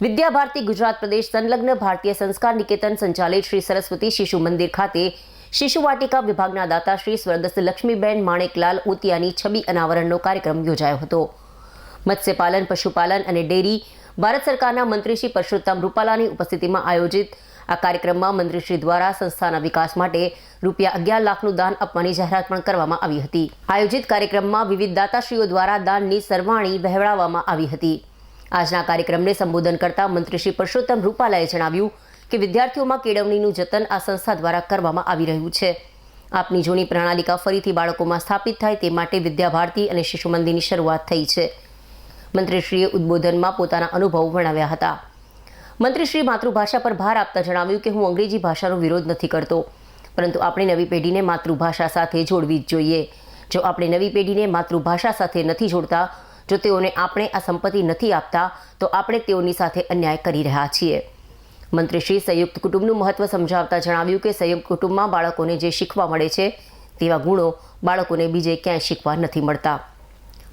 વિદ્યા ભારતી ગુજરાત પ્રદેશ સંલગ્ન ભારતીય સંસ્કાર નિકેતન સંચાલિત શ્રી સરસ્વતી શિશુ મંદિર ખાતે શિશુ વાટિકા વિભાગના દાતા શ્રી સ્વર્ગસ્થ લક્ષ્મીબેન માણેકલાલ ઉતિયાની છબી અનાવરણનો કાર્યક્રમ યોજાયો હતો. મત્સ્યપાલન, પશુપાલન અને ડેરી ભારત સરકારના મંત્રી શ્રી પરસોત્તમ રૂપાલાની ઉપસ્થિતિમાં આયોજિત આ કાર્યક્રમમાં મંત્રીશ્રી દ્વારા સંસ્થાના વિકાસ માટે રૂપિયા અગિયાર લાખનું દાન આપવાની જાહેરાત પણ કરવામાં આવી હતી. આયોજિત કાર્યક્રમમાં વિવિધ દાતાશ્રીઓ દ્વારા દાનની સરવાણી વહેવડાવવામાં આવી હતી. આજના કાર્યક્રમને સંબોધન કરતા મંત્રી શ્રી પરસોત્તમ રૂપાલાએ જણાવ્યું કે વિદ્યાર્થીઓમાં કેળવણીનું જતન આ સંસ્થા દ્વારા કરવામાં આવી રહ્યું છે. આપની જૂની પ્રણાલિકા ફરીથી બાળકોમાં સ્થાપિત થાય તે માટે વિદ્યાભારતી અને શિશુ મંદિરની શરૂઆત થઈ છે. મંત્રીશ્રીએ ઉદ્બોધનમાં પોતાના અનુભવ વર્ણવ્યા હતા. મંત્રીશ્રી માતૃભાષા પર ભાર આપતા જણાવ્યું કે હું અંગ્રેજી ભાષાનો વિરોધ નથી કરતો, પરંતુ આપણે નવી પેઢીને માતૃભાષા સાથે જોડવી જ જોઈએ. જો આપણે નવી પેઢીને માતૃભાષા સાથે નથી જોડતા જો તેઓને આપણે આ સંપત્તિ નથી આપતા, તો આપણે તેઓની સાથે અન્યાય કરી રહ્યા છીએ. મંત્રીશ્રી સંયુક્ત કુટુંબનું મહત્વ સમજાવતા જણાવ્યું કે સંયુક્ત કુટુંબમાં બાળકોને જે શીખવા મળે છે, તેવા ગુણો બાળકોને બીજે ક્યાંય શીખવા નથી મળતા.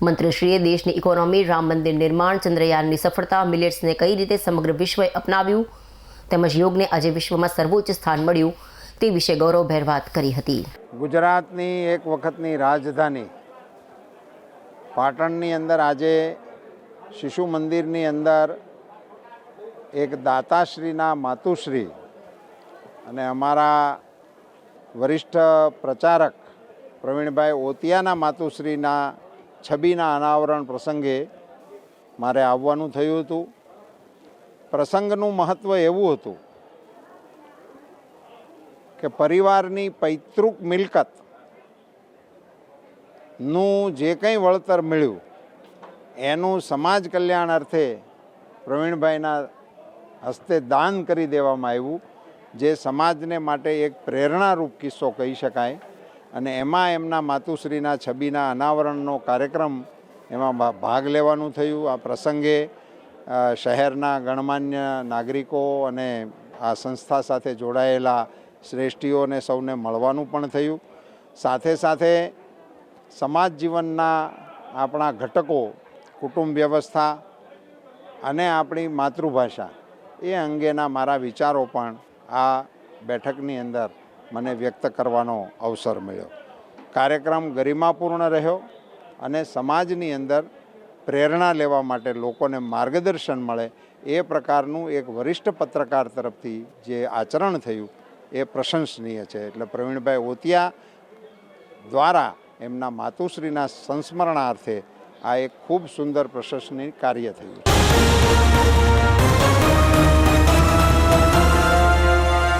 મંત્રીશ્રીએ દેશની ઇકોનોમી, રામ મંદિર નિર્માણ, ચંદ્રયાનની સફળતા, મિલેટ્સને કઈ રીતે સમગ્ર વિશ્વએ અપનાવ્યું, તેમજ યોગને આજે વિશ્વમાં સર્વોચ્ચ સ્થાન મળ્યું, તે વિશે ગૌરવભેર વાત કરી હતી. ગુજરાતની એક વખતની રાજધાની પાટણની અંદર આજે શિશુ મંદિરની અંદર એક દાતાશ્રીના માતુશ્રી અને અમારા વરિષ્ઠ પ્રચારક પ્રવીણભાઈ ઓતિયાના માતુશ્રીના છબીના અનાવરણ પ્રસંગે મારે આવવાનું થયું હતું. પ્રસંગનું મહત્ત્વ એવું હતું કે પરિવારની પૈતૃક મિલકત નું જે કંઈ વળતર મળ્યું, એનું સમાજ કલ્યાણ અર્થે પ્રવીણભાઈના હસ્તે દાન કરી દેવામાં આવ્યું, જે સમાજને માટે એક પ્રેરણારૂપ કિસ્સો કહી શકાય. અને એમાં એમના માતુશ્રીના છબીના અનાવરણનો કાર્યક્રમ એમાં ભાગ લેવાનું થયું. આ પ્રસંગે શહેરના ગણમાન્ય નાગરિકો અને આ સંસ્થા સાથે જોડાયેલા શ્રેષ્ઠીઓને સૌને મળવાનું પણ થયું. સાથે સાથે સમાજ જીવનના આપણા ઘટકો, કુટુંબ વ્યવસ્થા અને આપણી માતૃભાષા, એ અંગેના મારા વિચારો પણ આ બેઠકની અંદર મને વ્યક્ત કરવાનો અવસર મળ્યો. કાર્યક્રમ ગરિમાપૂર્ણ રહ્યો અને સમાજની અંદર પ્રેરણા લેવા માટે લોકોને માર્ગદર્શન મળે, એ પ્રકારનું એક વરિષ્ઠ પત્રકાર તરફથી જે આચરણ થયું, એ પ્રશંસનીય છે. એટલે પ્રવીણભાઈ ઓતિયા દ્વારા એમના માતુશ્રીના સંસ્મરણાર્થે આ એક ખૂબ સુંદર પ્રશંસનીય કાર્ય થયું છે